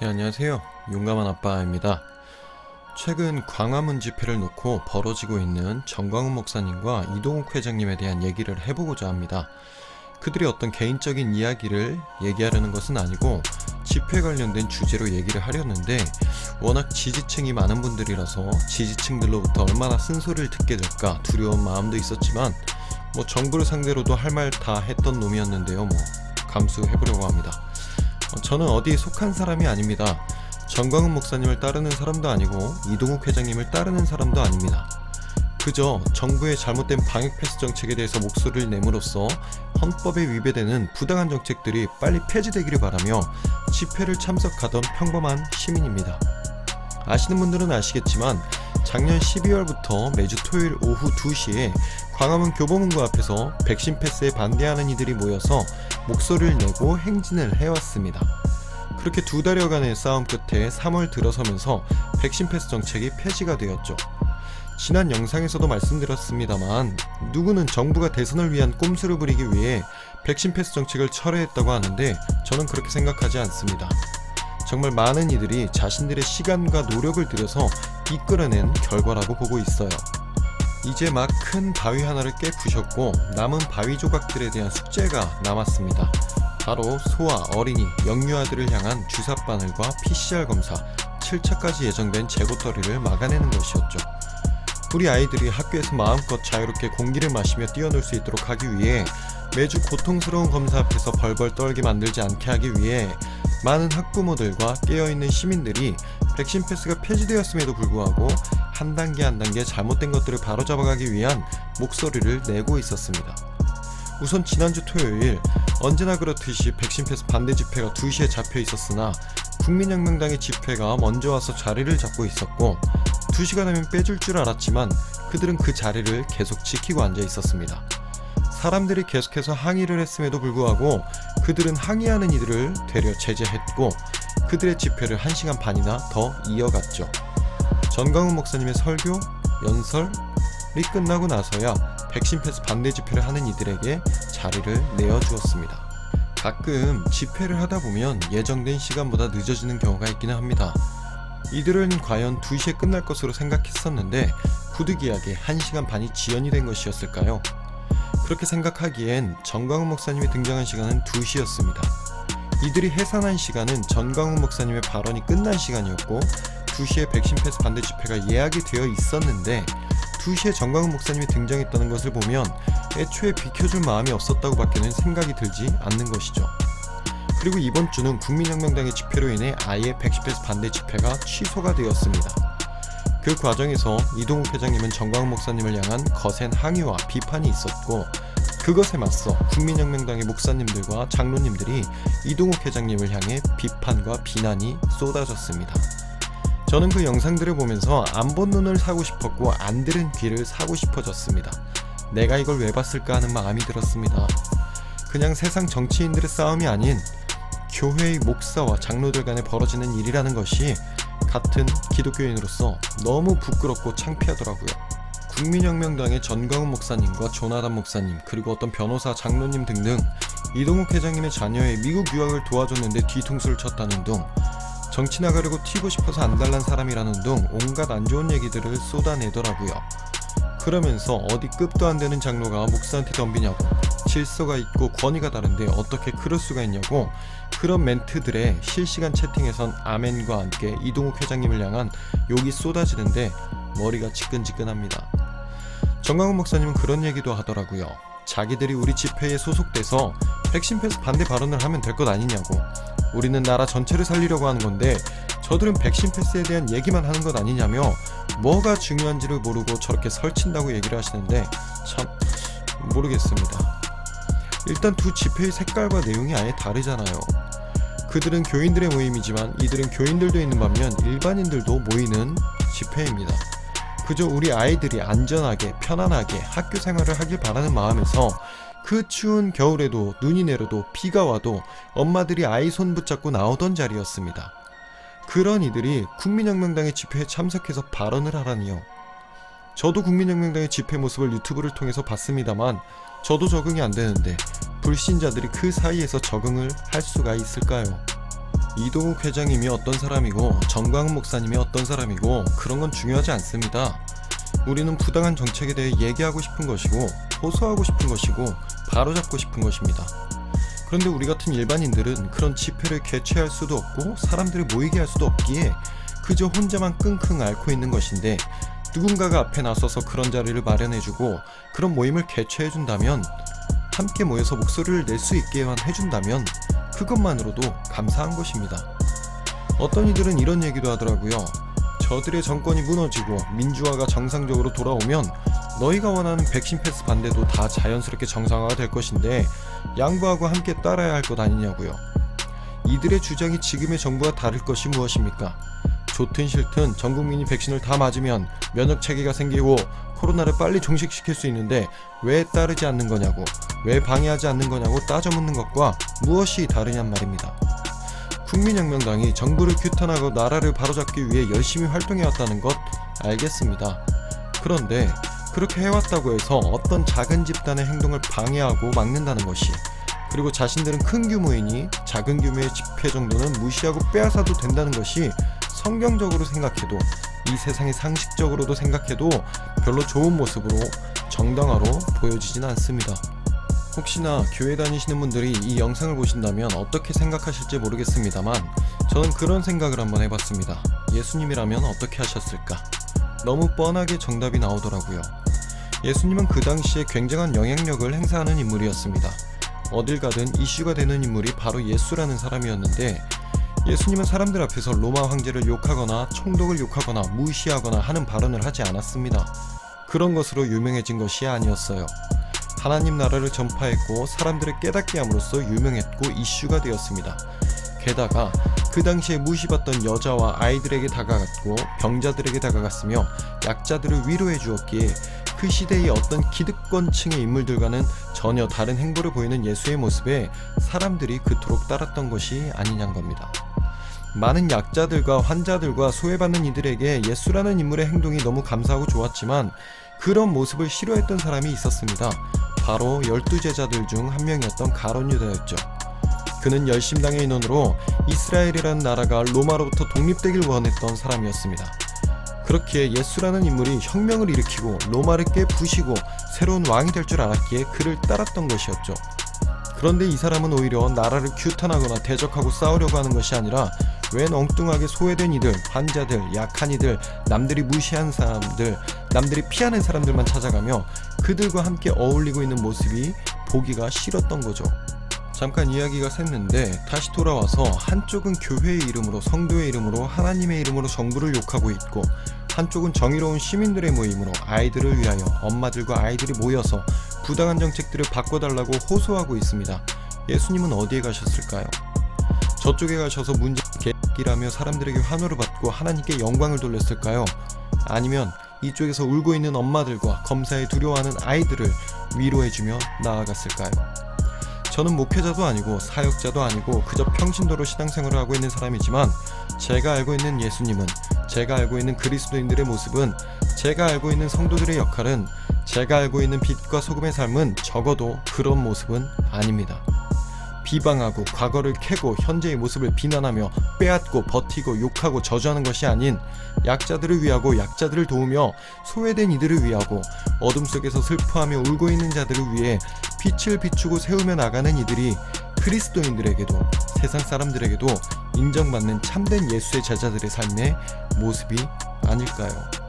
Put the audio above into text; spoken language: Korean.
네, 안녕하세요. 용감한 아빠입니다. 최근 광화문 집회를 놓고 벌어지고 있는 정광훈 목사님과 이동욱 회장님에 대한 얘기를 해보고자 합니다. 그들이 어떤 개인적인 이야기를 얘기하려는 것은 아니고 집회 관련된 주제로 얘기를 하려는데 워낙 지지층이 많은 분들이라서 지지층들로부터 얼마나 쓴소리를 듣게 될까 두려운 마음도 있었지만 뭐 정부를 상대로도 할 말 다 했던 놈이었는데요. 뭐 감수해보려고 합니다. 어, 저는 어디에 속한 사람이 아닙니다. 정광훈 목사님을 따르는 사람도 아니고 이동욱 회장님을 따르는 사람도 아닙니다. 그저 정부의 잘못된 방역 패스 정책에 대해서 목소리를 내므로써 헌법에 위배되는 부당한 정책들이 빨리 폐지되기를 바라며 집회를 참석하던 평범한 시민입니다. 아시는 분들은 아시겠지만 작년 12월부터 매주 토요일 오후 2시에 광화문 교보문고 앞에서 백신 패스에 반대하는 이들이 모여서 목소리를 내고 행진을 해왔습니다. 그렇게 두 달여간의 싸움 끝에 3월 들어서면서 백신 패스 정책이 폐지가 되었죠. 지난 영상에서도 말씀드렸습니다만 누구는 정부가 대선을 위한 꼼수를 부리기 위해 백신 패스 정책을 철회했다고 하는데 저는 그렇게 생각하지 않습니다. 정말 많은 이들이 자신들의 시간과 노력을 들여서 이끌어낸 결과라고 보고 있어요. 이제 막 큰 바위 하나를 깨부셨고 남은 바위 조각들에 대한 숙제가 남았습니다. 바로 소아, 어린이, 영유아들을 향한 주사 바늘과 PCR 검사, 7차까지 예정된 재고떨이를 막아내는 것이었죠. 우리 아이들이 학교에서 마음껏 자유롭게 공기를 마시며 뛰어놀 수 있도록 하기 위해 매주 고통스러운 검사 앞에서 벌벌 떨게 만들지 않게 하기 위해 많은 학부모들과 깨어있는 시민들이 백신 패스가 폐지되었음에도 불구하고 한 단계 한 단계 잘못된 것들을 바로잡아가기 위한 목소리를 내고 있었습니다. 우선 지난주 토요일 언제나 그렇듯이 백신 패스 반대 집회가 2시에 잡혀 있었으나 국민혁명당의 집회가 먼저 와서 자리를 잡고 있었고 2시가 되면 빼줄 줄 알았지만 그들은 그 자리를 계속 지키고 앉아 있었습니다. 사람들이 계속해서 항의를 했음에도 불구하고 그들은 항의하는 이들을 되려 제재했고 그들의 집회를 1시간 반이나 더 이어갔죠. 전광훈 목사님의 설교, 연설이 끝나고 나서야 백신 패스 반대 집회를 하는 이들에게 자리를 내어주었습니다. 가끔 집회를 하다 보면 예정된 시간보다 늦어지는 경우가 있기는 합니다. 이들은 과연 2시에 끝날 것으로 생각했었는데 부득이하게 1시간 반이 지연이 된 것이었을까요? 그렇게 생각하기엔 전광훈 목사님이 등장한 시간은 2시였습니다. 이들이 해산한 시간은 전광훈 목사님의 발언이 끝난 시간이었고 2시에 백신 패스 반대 집회가 예약이 되어 있었는데 2시에 정광훈 목사님이 등장했다는 것을 보면 애초에 비켜줄 마음이 없었다고 밖에는 생각이 들지 않는 것이죠. 그리고 이번 주는 국민혁명당의 집회로 인해 아예 백신 패스 반대 집회가 취소가 되었습니다. 그 과정에서 이동욱 회장님은 정광훈 목사님을 향한 거센 항의와 비판이 있었고 그것에 맞서 국민혁명당의 목사님들과 장로님들이 이동욱 회장님을 향해 비판과 비난이 쏟아졌습니다. 저는 그 영상들을 보면서 안 본 눈을 사고 싶었고 안 들은 귀를 사고 싶어졌습니다. 내가 이걸 왜 봤을까 하는 마음이 들었습니다. 그냥 세상 정치인들의 싸움이 아닌 교회의 목사와 장로들 간에 벌어지는 일이라는 것이 같은 기독교인으로서 너무 부끄럽고 창피하더라고요. 국민혁명당의 전광훈 목사님과 조나단 목사님 그리고 어떤 변호사 장로님 등등 이동욱 회장님의 자녀의 미국 유학을 도와줬는데 뒤통수를 쳤다는 등 정치 나가려고 튀고 싶어서 안달난 사람이라는 등 온갖 안 좋은 얘기들을 쏟아내더라고요. 그러면서 어디 급도 안 되는 장로가 목사한테 덤비냐고 질서가 있고 권위가 다른데 어떻게 그럴 수가 있냐고 그런 멘트들에 실시간 채팅에선 아멘과 함께 이동욱 회장님을 향한 욕이 쏟아지는데 머리가 지끈지끈합니다. 정광훈 목사님은 그런 얘기도 하더라고요. 자기들이 우리 집회에 소속돼서 백신 패스 반대 발언을 하면 될 것 아니냐고. 우리는 나라 전체를 살리려고 하는 건데 저들은 백신 패스에 대한 얘기만 하는 것 아니냐며 뭐가 중요한지를 모르고 저렇게 설친다고 얘기를 하시는데 참 모르겠습니다. 일단 두 집회의 색깔과 내용이 아예 다르잖아요. 그들은 교인들의 모임이지만 이들은 교인들도 있는 반면 일반인들도 모이는 집회입니다. 그저 우리 아이들이 안전하게 편안하게 학교 생활을 하길 바라는 마음에서 그 추운 겨울에도 눈이 내려도 비가 와도 엄마들이 아이 손 붙잡고 나오던 자리였습니다. 그런 이들이 국민혁명당의 집회에 참석해서 발언을 하라니요. 저도 국민혁명당의 집회 모습을 유튜브를 통해서 봤습니다만 저도 적응이 안 되는데 불신자들이 그 사이에서 적응을 할 수가 있을까요? 이동욱 회장님이 어떤 사람이고 정광훈 목사님이 어떤 사람이고 그런 건 중요하지 않습니다. 우리는 부당한 정책에 대해 얘기하고 싶은 것이고 호소하고 싶은 것이고 바로잡고 싶은 것입니다. 그런데 우리 같은 일반인들은 그런 집회를 개최할 수도 없고 사람들을 모이게 할 수도 없기에 그저 혼자만 끙끙 앓고 있는 것인데 누군가가 앞에 나서서 그런 자리를 마련해주고 그런 모임을 개최해준다면 함께 모여서 목소리를 낼 수 있게만 해준다면 그것만으로도 감사한 것입니다. 어떤 이들은 이런 얘기도 하더라고요. 저들의 정권이 무너지고 민주화가 정상적으로 돌아오면 너희가 원하는 백신 패스 반대도 다 자연스럽게 정상화가 될 것인데 양보하고 함께 따라야 할 것 아니냐고요. 이들의 주장이 지금의 정부와 다를 것이 무엇입니까? 좋든 싫든 전 국민이 백신을 다 맞으면 면역 체계가 생기고 코로나를 빨리 종식시킬 수 있는데 왜 따르지 않는 거냐고 왜 방해하지 않는 거냐고 따져 묻는 것과 무엇이 다르냔 말입니다. 국민혁명당이 정부를 규탄하고 나라를 바로잡기 위해 열심히 활동해왔다는 것 알겠습니다. 그런데 그렇게 해왔다고 해서 어떤 작은 집단의 행동을 방해하고 막는다는 것이 그리고 자신들은 큰 규모이니 작은 규모의 집회 정도는 무시하고 빼앗아도 된다는 것이 성경적으로 생각해도 이 세상의 상식적으로도 생각해도 별로 좋은 모습으로 정당화로 보여지진 않습니다. 혹시나 교회 다니시는 분들이 이 영상을 보신다면 어떻게 생각하실지 모르겠습니다만 저는 그런 생각을 한번 해봤습니다. 예수님이라면 어떻게 하셨을까? 너무 뻔하게 정답이 나오더라고요. 예수님은 그 당시에 굉장한 영향력을 행사하는 인물이었습니다. 어딜 가든 이슈가 되는 인물이 바로 예수라는 사람이었는데 예수님은 사람들 앞에서 로마 황제를 욕하거나 총독을 욕하거나 무시하거나 하는 발언을 하지 않았습니다. 그런 것으로 유명해진 것이 아니었어요. 하나님 나라를 전파했고 사람들을 깨닫게 함으로써 유명했고 이슈가 되었습니다. 게다가 그 당시에 무시받던 여자와 아이들에게 다가갔고 병자들에게 다가갔으며 약자들을 위로해 주었기에 그 시대의 어떤 기득권층의 인물들과는 전혀 다른 행보를 보이는 예수의 모습에 사람들이 그토록 따랐던 것이 아니냔 겁니다. 많은 약자들과 환자들과 소외받는 이들에게 예수라는 인물의 행동이 너무 감사하고 좋았지만 그런 모습을 싫어했던 사람이 있었습니다. 바로 열두 제자들 중 한 명이었던 가론 유다였죠. 그는 열심당의 인원으로 이스라엘이라는 나라가 로마로부터 독립되길 원했던 사람이었습니다. 그렇기에 예수라는 인물이 혁명을 일으키고 로마를 깨부시고 새로운 왕이 될 줄 알았기에 그를 따랐던 것이었죠. 그런데 이 사람은 오히려 나라를 규탄하거나 대적하고 싸우려고 하는 것이 아니라 웬 엉뚱하게 소외된 이들, 환자들, 약한 이들, 남들이 무시한 사람들, 남들이 피하는 사람들만 찾아가며 그들과 함께 어울리고 있는 모습이 보기가 싫었던 거죠. 잠깐 이야기가 샜는데 다시 돌아와서 한쪽은 교회의 이름으로 성도의 이름으로 하나님의 이름으로 정부를 욕하고 있고 한쪽은 정의로운 시민들의 모임으로 아이들을 위하여 엄마들과 아이들이 모여서 부당한 정책들을 바꿔달라고 호소하고 있습니다. 예수님은 어디에 가셨을까요? 저쪽에 가셔서 문제 개 기라며 사람들에게 환호를 받고 하나님께 영광을 돌렸을까요? 아니면 이쪽에서 울고 있는 엄마들과 검사에 두려워하는 아이들을 위로해주며 나아갔을까요? 저는 목회자도 아니고 사역자도 아니고 그저 평신도로 신앙생활을 하고 있는 사람이지만 제가 알고 있는 예수님은 제가 알고 있는 그리스도인들의 모습은 제가 알고 있는 성도들의 역할은 제가 알고 있는 빛과 소금의 삶은 적어도 그런 모습은 아닙니다. 비방하고 과거를 캐고 현재의 모습을 비난하며 빼앗고 버티고 욕하고 저주하는 것이 아닌 약자들을 위하고 약자들을 도우며 소외된 이들을 위하고 어둠 속에서 슬퍼하며 울고 있는 자들을 위해 빛을 비추고 세우며 나가는 이들이 그리스도인들에게도 세상 사람들에게도 인정받는 참된 예수의 제자들의 삶의 모습이 아닐까요?